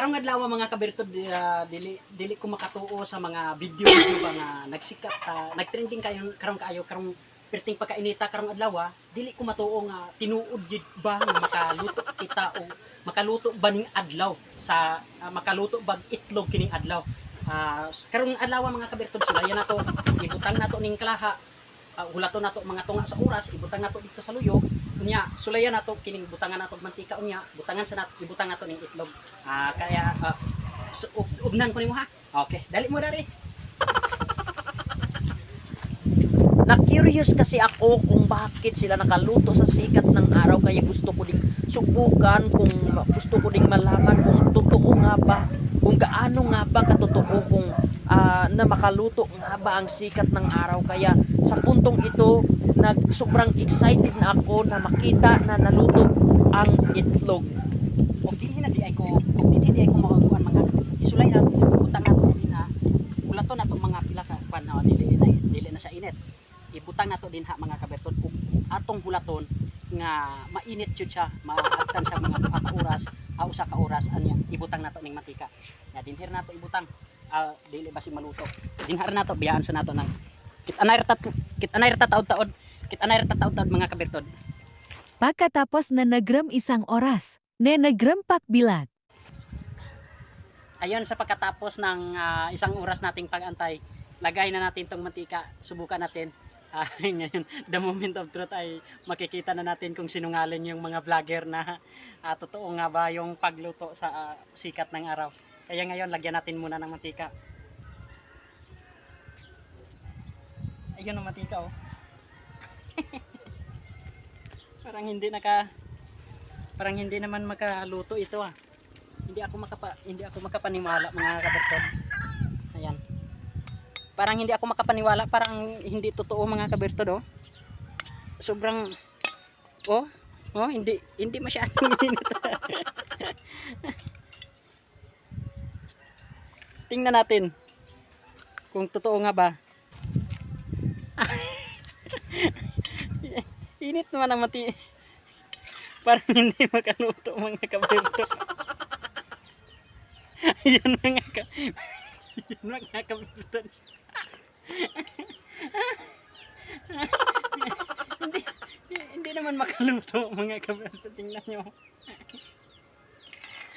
karong adlaw mga kabirtod ah, dili dili ko makatuo sa mga video video ba nga nagsikat ta nagtrending kayo karong kaayo karong perting pagkainita karong adlaw ah, dili ko matuo nga tinuod gid ba nga makaluto kita o makaluto ba ning adlaw sa ah, makaluto bag itlog kining adlaw. Ah, karong adlaw mga kabirtod sila yan nato ibutang nato ning kalaha uh, hulaton nato mga tunga sa oras ibutang nato dito sa luyo. Unya sulayan nato kining butangan nato mantika unya. Butangan sa nato ibutang nato ning itlog. Ah, kaya uh, so, ug- ugnan ko nimo ha? Okay dali mo dari Na-curious kasi ako kung bakit sila nakaluto sa sikat ng araw kaya gusto ko ding subukan kung gusto ko ding malaman kung totoo nga ba kung gaano nga ba katotoo kung ah, na makaluto nga ba ang sikat ng araw. Kaya sa puntong ito nag sobrang excited na ako na makita na naluto ang itlog. Og dili na di ay ko og dili di ay ko makakuan mga isulay nato butang nato din ha hulaton nato mga pila ka pan oh, dili na dili na sa init. Ibutang nato din ha mga kaberton ug atong hulaton nga mainit jud siya maabtan siya mga duha ka oras usa ka oras anya ibutang nato ning mantika. Nga dinher nato ibutang ah, dili basi maluto dinhar nato biyaan sa nato nang kit anay tat kit anay taod-taod kit anay taod-taod mga kaberton Pagkatapos na nagram isang oras, ne nagrempak bilat. Ayun sa pagkatapos ng ah, isang oras nating pag-antay, lagay na natin tong mantika, subukan natin. Ah, ngayon, the moment of truth ay makikita na natin kung sinungaling yung mga vlogger na ah, totoo nga ba yung pagluto sa ah, sikat ng araw. Kaya ngayon, lagyan natin muna ng mantika. Ayun ang mantika oh. parang hindi naka parang hindi naman makaluto ito ah hindi ako makapa hindi ako makapaniwala mga kabertod. Ayan. Parang hindi ako makapaniwala, parang hindi totoo mga kabertod oh. Sobrang oh, oh hindi hindi masyadong init. Tingnan natin kung totoo nga ba. init naman ang mati. Parang hindi makaluto mga kabertod. Yan mga ka... Yan mga kapitan. hindi, hindi naman makaluto mga kapitan. Tingnan nyo.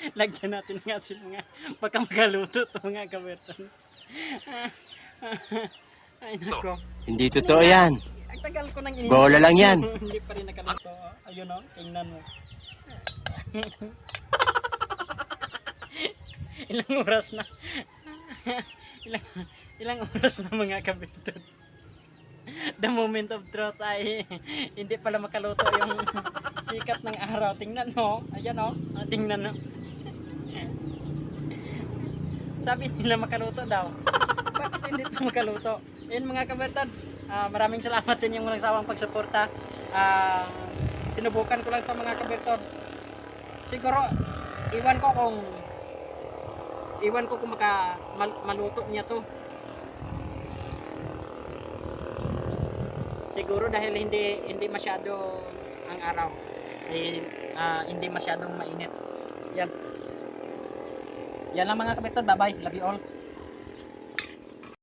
Lagyan natin nga sila mga baka makaluto to mga kapitan. Ay nako. Hindi totoo yan. Ang tagal ko nang Bola lang yan. hindi pa rin nakaluto. Ayun o, tingnan mo. ilang oras na ilang ilang oras na mga kabitot the moment of truth ay hindi pala makaluto yung sikat ng araw tingnan mo ayan o Ah, tingnan mo sabi nila makaluto daw. Bakit hindi ito makaluto? Yun mga kabertad ah, maraming salamat sa inyong walang sawang pagsuporta. Ah, sinubukan ko lang ito mga kabertad siguro iwan ko kung iwan ko kung maka mal- maluto niya to. Siguro dahil hindi hindi masyado ang araw. Ay ah, hindi masyadong mainit. Yan yan lang mga kabertad bye bye love you all